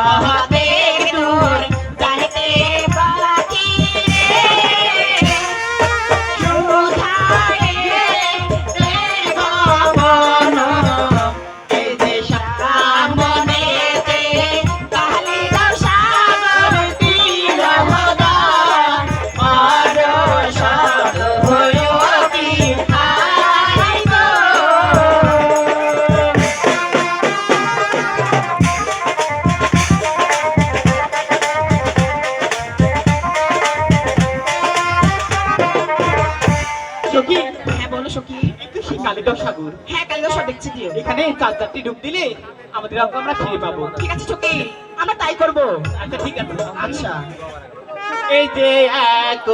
कहा হ্যাঁ, হ্যাঁ দিলে আমাদের আমরা পাবো। ঠিক আছে আমরা তাই আচ্ছা ঠিক আছে। আচ্ছা। এই যে এক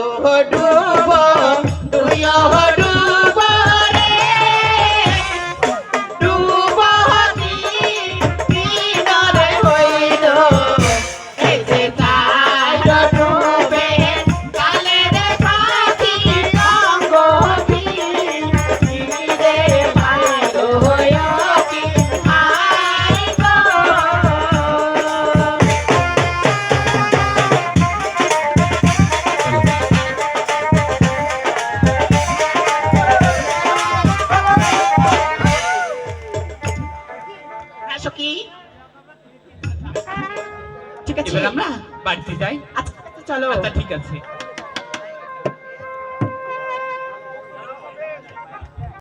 হ্যাঁ সখী ঠিক আছে। আমরা বাড়িতে যাই। আচ্ছা চলো। আচ্ছা ঠিক আছে।